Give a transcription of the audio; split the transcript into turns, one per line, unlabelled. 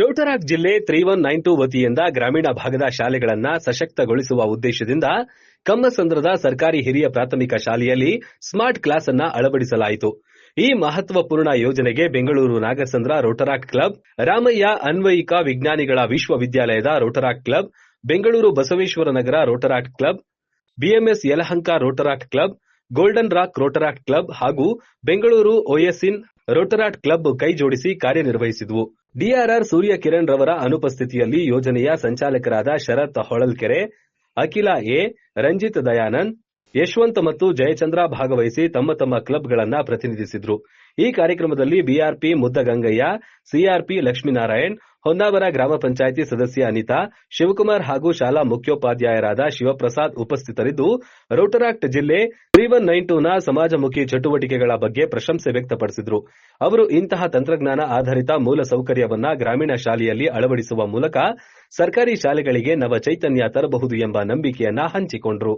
ರೋಟರಾಕ್ ಜಿಲ್ಲೆ three one nine to ವತಿಯಿಂದ ಗ್ರಾಮೀಣ ಭಾಗದ ಶಾಲೆಗಳನ್ನ ಸಶಕ್ತಗೊಳಿಸುವ ಉದ್ದೇಶದಿಂದ ಕಮ್ಮಸಂದ್ರದ ಸರ್ಕಾರಿ ಹಿರಿಯ ಪ್ರಾಥಮಿಕ ಶಾಲೆಯಲ್ಲಿ ಸ್ಮಾರ್ಟ್ ಕ್ಲಾಸ್ ಅನ್ನ ಅಳವಡಿಸಲಾಯಿತು. ಈ ಮಹತ್ವಪೂರ್ಣ ಯೋಜನೆಗೆ ಬೆಂಗಳೂರು ನಾಗಸಂದ್ರ ರೋಟರಾಕ್ ಕ್ಲಬ್, ರಾಮಯ್ಯ ಅನ್ವಯಿಕ ವಿಜ್ಞಾನಿಗಳ ವಿಶ್ವವಿದ್ಯಾಲಯದ Rotaract club, Bengaluru Basaveshwara Nagar Rotaract club, BMS Yelahanka Rotaract club, golden rock Rotaract club ಹಾಗೂ ಬೆಂಗಳೂರು ಓಎಸ್ಇನ್ ರೋಟರಾಟ್ ಕ್ಲಬ್ ಕೈ ಜೋಡಿಸಿ ಕಾರ್ಯನಿರ್ವಹಿಸಿದವು. ಡಿಆರ್ಆರ್ ಸೂರ್ಯ ಕಿರಣ್ ರವರ ಅನುಪಸ್ಥಿತಿಯಲ್ಲಿ ಯೋಜನೆಯ ಸಂಚಾಲಕರಾದ ಶರತ್ ಹೊಳಲ್ಕೆರೆ, ಅಖಿಲ ಎ, ರಂಜಿತ್ ದಯಾನಂದ್, ಯಶವಂತ್ ಮತ್ತು ಜಯಚಂದ್ರ ಭಾಗವಹಿಸಿ ತಮ್ಮ ತಮ್ಮ ಕ್ಲಬ್ಗಳನ್ನ ಪ್ರತಿನಿಧಿಸಿದ್ರು. ಈ ಕಾರ್ಯಕ್ರಮದಲ್ಲಿ ಬಿಆರ್ಪಿ ಮುದ್ದಗಂಗಯ್ಯ, ಸಿಆರ್ಪಿ ಲಕ್ಷ್ಮೀನಾರಾಯಣ್ ಹೊನ್ನಾವರ ಗ್ರಾಮ ಪಂಚಾಯಿತಿ ಸದಸ್ಯ ಅನಿತಾ, ಶಿವಕುಮಾರ್ ಹಾಗೂ ಶಾಲಾ ಮುಖ್ಯೋಪಾಧ್ಯಾಯರಾದ ಶಿವಪ್ರಸಾದ್ ಉಪಸ್ಥಿತರಿದ್ದು, ರೋಟರಾಕ್ಟ್ ಜಿಲ್ಲೆ ತ್ರೀ ಒನ್ ನೈನ್ ಟೂನ ಸಮಾಜಮುಖಿ ಚಟುವಟಿಕೆಗಳ ಬಗ್ಗೆ ಪ್ರಶಂಸೆ ವ್ಯಕ್ತಪಡಿಸಿದರು. ಅವರು ಇಂತಹ ತಂತ್ರಜ್ಞಾನ ಆಧಾರಿತ ಮೂಲ ಸೌಕರ್ಯವನ್ನ ಗ್ರಾಮೀಣ ಶಾಲೆಯಲ್ಲಿ ಅಳವಡಿಸುವ ಮೂಲಕ ಸರ್ಕಾರಿ ಶಾಲೆಗಳಿಗೆ ನವ ಚೈತನ್ಯ ತರಬಹುದು ಎಂಬ ನಂಬಿಕೆಯನ್ನ ಹಂಚಿಕೊಂಡ್ರು.